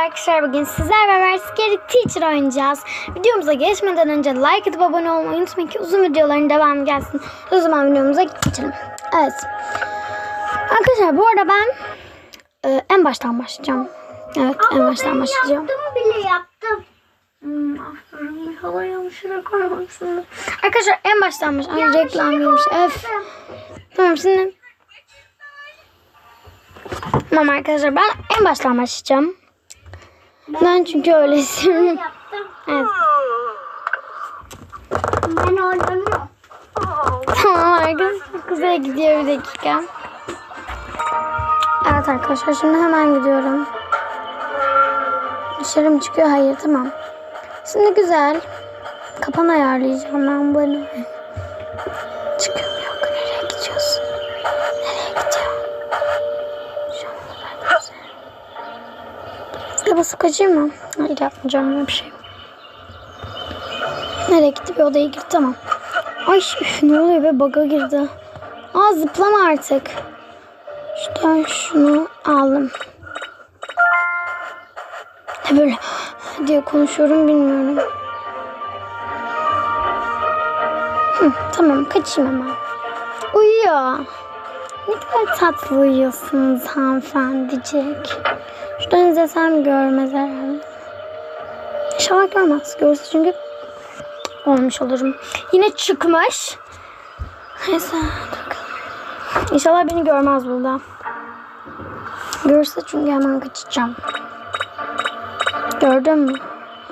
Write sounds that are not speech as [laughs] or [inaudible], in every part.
arkadaşlar bugün sizler beraber Scary Teacher oynayacağız. Videomuza geçmeden önce like atıp abone olmayı unutmayın ki uzun videoların devamı gelsin. O zaman videomuza geçelim. Evet. Arkadaşlar bu arada ben e, en baştan başlayacağım. Evet en baştan başlayacağım. Yaptım bile yaptım. Hmm, aferin hava yanlışına koymamışsın. Arkadaşlar en baştan başlayacağım. Ay reklam yemiş. Öf. Tamam şimdi. Tamam arkadaşlar ben en baştan başlayacağım. Ben çünkü öyle istiyorum. Yaptım. Evet. Ben oynamıyorum. Tamam arkadaşlar. Kuzey gidiyor bir dakika. Evet arkadaşlar şimdi hemen gidiyorum. Dışarı mı çıkıyor? Hayır tamam. Şimdi güzel. Kapan ayarlayacağım ben böyle. Çıkıyorum Size basıp kaçayım mı? Hayır yapmayacağım öyle bir şey. Nereye gitti? Bir odaya girdi tamam. Ay üf, ne oluyor be baga girdi. Aa zıplama artık. Şuradan şunu aldım. Ne böyle [gasps] diye konuşuyorum bilmiyorum. Hı, tamam kaçayım hemen. Uyuyor. Ne kadar tatlı uyuyorsunuz hanımefendicik. Şuradan izlesem görmez herhalde. İnşallah görmez. Görürse çünkü olmuş olurum. Yine çıkmış. Neyse bakalım. İnşallah beni görmez burada. Görürse çünkü hemen kaçacağım. Gördün mü?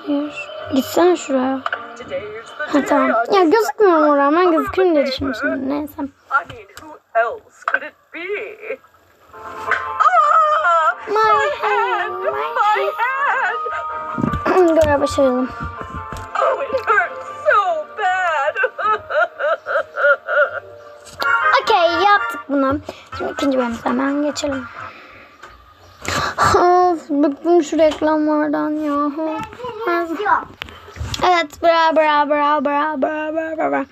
Hayır. Gitsene şuraya. Ha tamam. Ya gözükmüyorum oraya. Ben gözükürüm düşünmüşüm. şimdi. Neyse else could it be? Ah! My, my hand! My hand! Hmm, Görev başaralım. Şey oh, it hurts so bad. [laughs] okay, yaptık bunu. Şimdi ikinci bölümümüzden hemen geçelim. Of, bıktım şu reklamlardan ya. Evet, bra bra bra bra bra bra bra.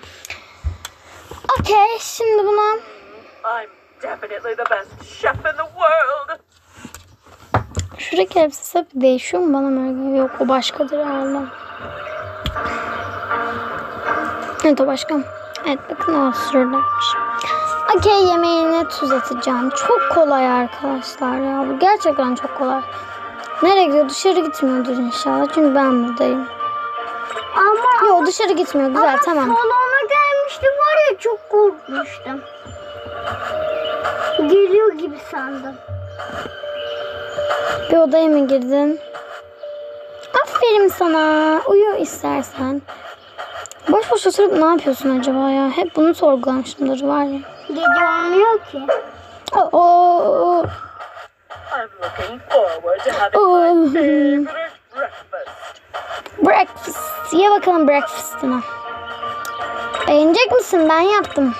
Okay, şimdi buna I'm definitely the best chef in the world! şuradaki elbisesi hep değişiyor mu bana mı öyle? Yok o başkadır herhalde. Evet o başka. Evet bakın o şuradaymış. Okey yemeğine tuz atacağım. Çok kolay arkadaşlar ya. Bu gerçekten çok kolay. Nereye gidiyor? Dışarı gitmiyordur inşallah. Çünkü ben buradayım. Ama Yok dışarı gitmiyor. Güzel ama tamam. gelmişti çok korkmuştum. Geliyor gibi sandım. Bir odaya mı girdin? Aferin sana. Uyu istersen. Boş boş oturup ne yapıyorsun acaba ya? Hep bunu sorgulamışımdır var ya. Gece olmuyor ki. Oo, oo, I'm looking forward to having Oh. my favorite breakfast. breakfast. Ye bakalım breakfast'ını. Beğenecek misin? Ben yaptım.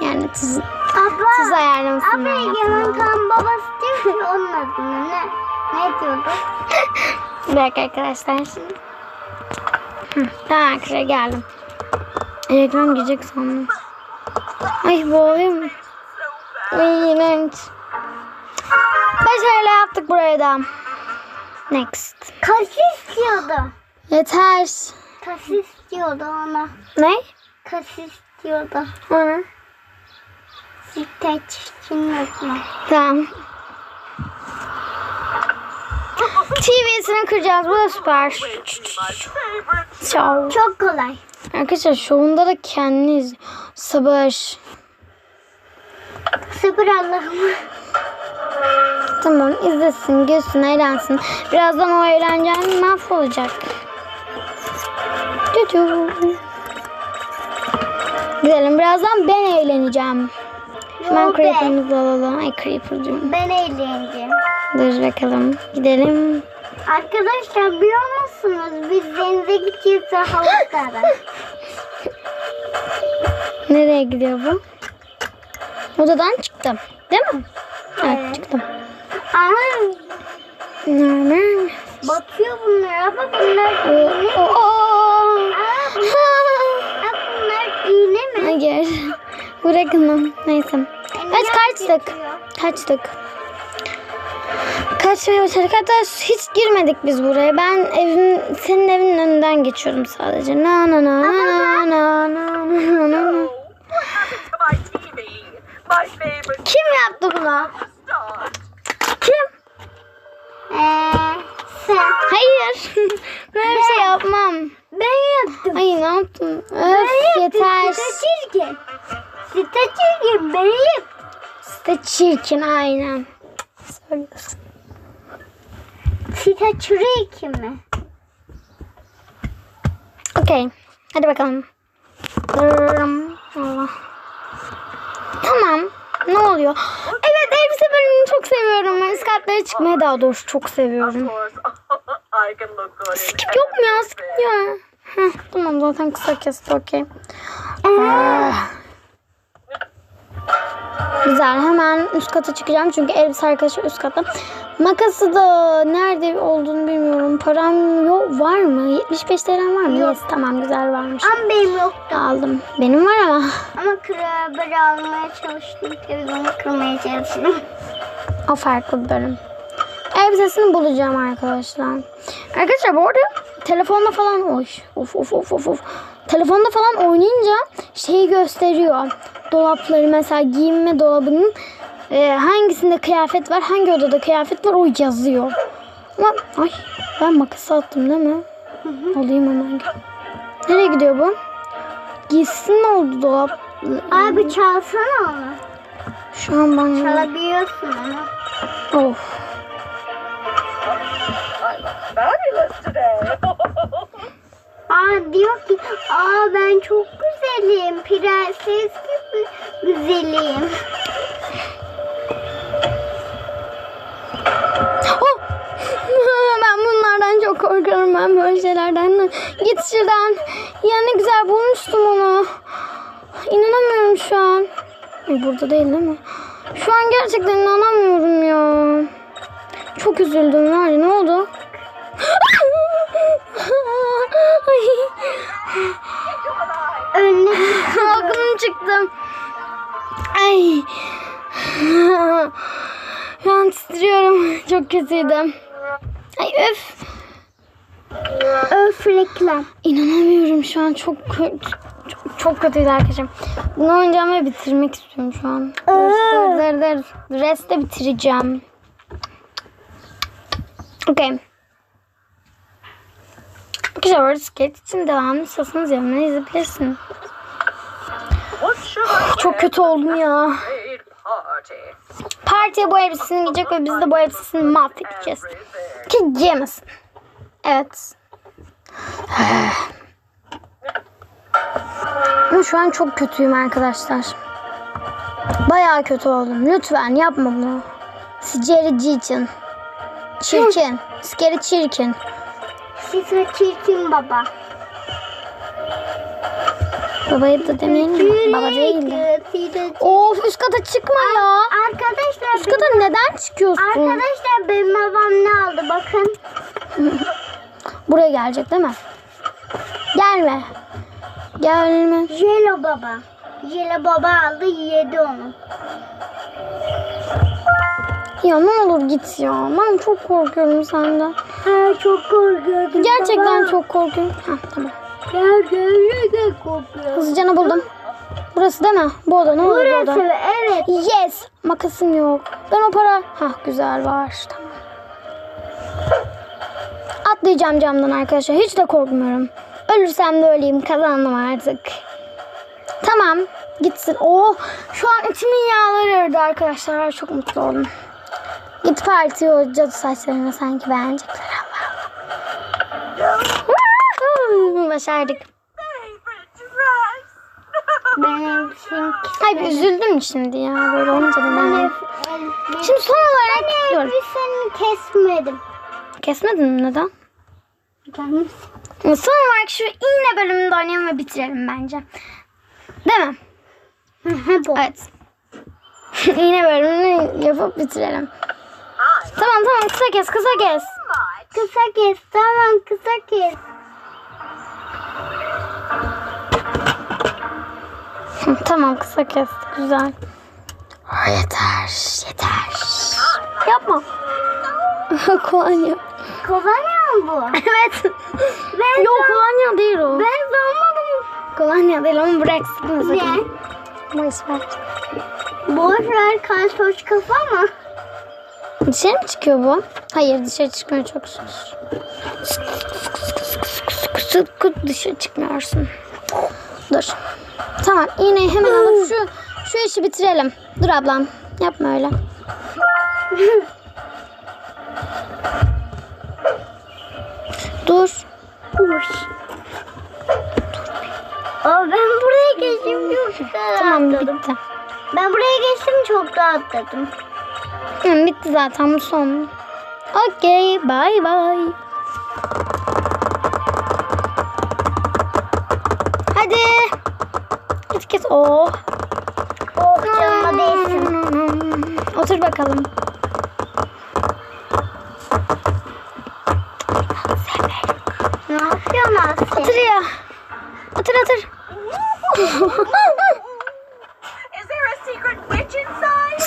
Yani tuz, Abla. tuz ayarlamasını ben Abla yaptım. Egemen kan babası değil mi? Onun adı ne? Ne diyordu? Bir dakika arkadaşlar. Hı, tamam arkadaşlar geldim. Reklam girecek sandım. Ay boğuluyor mu? Ay iğrenç. Başarılı yaptık burayı da. Next. Kaş istiyordu. Yeter. Kaş istiyordu ona. Ne? Kaş istiyordu. Hı. Sütlaç için yapma. Tamam. TV'sini kıracağız. Bu da süper. Ciao. Çok kolay. Arkadaşlar şovunda da kendiniz sabır. Sıfır Allah'ım. Tamam izlesin, gülsün, eğlensin. Birazdan o eğlencen mahvolacak. Cucu. Gidelim birazdan ben eğleneceğim. Hemen creeper'ımızı alalım. Ay creeper diyorum. Ben eğleneceğim. Dur bakalım. Gidelim. Arkadaşlar biliyor musunuz? Biz denize gideceğiz havuzlara. [laughs] Nereye gidiyor bu? Odadan çıktım. Değil mi? Evet, Evet. çıktım. Aha batıyor bunlar. Bak bunlar Oo, iğne. oo, oo. gel. [laughs] Bırakın onu. Neyse. Evet kaçtık. Kaçtık. Kaçmaya başladık. Hatta hiç girmedik biz buraya. Ben evin, senin evinin önünden geçiyorum sadece. Na na na na na na na na. [laughs] Kim yaptı bunu? Kim? Eee sen. Hayır. [laughs] Böyle bir şey yapmam. Ben yaptım. Ay ne yaptım? Ben Öf yaptım. yeter. Site çirkin. Site çirkin. Ben yaptım. İşte çirkin aynen. Söylüyorsun. Site çirkin mi? Okey. Hadi bakalım. Allah. Tamam. Ne oluyor? Evet elbise bölümünü çok seviyorum. Ben üst katlara çıkmayı daha doğrusu çok seviyorum. [laughs] Skip yok mu ya? Skip ya. Heh, tamam zaten kısa kesti okey. Ah. Güzel hemen üst kata çıkacağım çünkü elbise arkadaşı üst katta. Makası da nerede olduğunu bilmiyorum. Param yok var mı? 75 liram var mı? Yes tamam güzel varmış. Ama benim yoktu. Aldım. Benim var ama. Ama kırabır almaya çalıştım. Televizyonu kırmaya çalıştım. O farklı bir bölüm. Elbisesini bulacağım arkadaşlar. Arkadaşlar bu arada telefonda falan oy, of of of of of. Telefonda falan oynayınca şeyi gösteriyor. Dolapları mesela giyinme dolabının e, hangisinde kıyafet var, hangi odada kıyafet var o yazıyor. Ama ay ben makası attım değil mi? Alayım hemen. Nereye gidiyor bu? Gitsin ne oldu dolap? Abi çalsana onu. Şu an banyo. Çalabiliyorsun ama. Of. Aa diyor ki aa ben çok güzelim. Prenses gibi güzelim. Oh! [laughs] ben bunlardan çok korkarım ben böyle şeylerden. Git şuradan. Ya ne güzel bulmuştum onu. İnanamıyorum şu an. Burada değil değil mi? Şu an gerçekten inanamıyorum ya. Çok üzüldüm var ya ne oldu? Önüne Aklım çıktım. Ay. Şu an titriyorum. Çok kötüydüm. Ay öf. öf reklam. İnanamıyorum şu an çok kötü. Çok, çok kötüydü arkadaşım. Bunu oynayacağım ve bitirmek istiyorum şu an. Dur dur dur dur. Bitireceğim. Okey. Arkadaşlar orada skate için devamlı istiyorsanız yorumları yazabilirsiniz. What should I Çok kötü oldum ya. Partiye bu elbisesini giyecek ve biz de bu elbisesini mahvedeceğiz. Ki giyemesin. Evet. Ama şu an çok kötüyüm arkadaşlar. Bayağı kötü oldum. Lütfen yapma bunu. Siceri için. Çirkin. Skeri çirkin. Site çirkin baba. Babayı da demeyelim mi? Baba değil de. Of üst kata çıkma ya. Arkadaşlar Üst kata neden çıkıyorsun? Arkadaşlar benim babam ne aldı bakın. Buraya gelecek değil mi? Gelme. Gelme. Jelo baba. Jelo baba aldı yedi onu. Ya ne olur git ya. Ben çok korkuyorum senden. Ha, çok korkuyordum. Gerçekten baba. çok korkuyorum. Hah tamam. Gerçekten korkuyorum. Hızlıca buldum. Burası değil mi? Bu oda ne olur bu Burası oda. evet. Yes. Makasım yok. Ben o para... Hah güzel var. Tamam. Atlayacağım camdan arkadaşlar. Hiç de korkmuyorum. Ölürsem de öleyim. Kazandım artık. Tamam. Gitsin. Oo, şu an içimin yağları eridi arkadaşlar. Çok mutlu oldum. Git partiye o cadı saçlarını sanki beğenecekler. Allah Allah. Başardık. Benim bir üzüldüm şimdi ya. Böyle olunca da ne? Şimdi son olarak dur. Elbiseni kesmedim. Kesmedin mi neden? Canım. Son olarak şu iğne bölümünde oynayalım ve bitirelim bence. Değil mi? [laughs] Bu. Evet. [laughs] iğne bölümünü yapıp bitirelim. I'm Tamam tamam kısa kes kısa kes. Kısa kes tamam kısa kes. [laughs] Tamam kısa kes. Güzel. Yeter yeter. Yapma. kolonya. Kolonya bu? [laughs] Evet. Ben Yok kolonya değil o. Ben sanmadım. Kolonya değil ama bırak sıkma Ne? Boş ver. Boş ver kalsoş kafa mı? Dışarı mı çıkıyor bu? Hayır dışarı çıkmıyor çok. Sıkı dışarı çıkmıyorsun. Dur. Tamam iğneyi hemen alıp şu şu işi bitirelim. Dur ablam yapma öyle. Rahatladım. Hı, bitti zaten bu son. Okey bye bye. Hadi. Git git. Oh. Oh canıma değsin. Otur bakalım.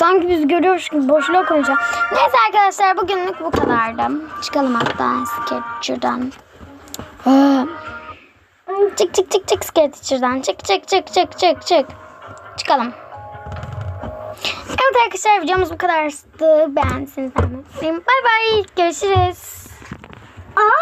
Sanki biz görüyoruz gibi boşluğa konuşacağım. Neyse arkadaşlar bugünlük bu kadardı. Çıkalım hatta Sketcher'dan. Ah. Çık çık çık çık Sketcher'dan. Çık çık çık çık çık çık. Çıkalım. Evet arkadaşlar videomuz bu kadardı. Beğendiyseniz beğenmeyi unutmayın. Bay bay. Görüşürüz.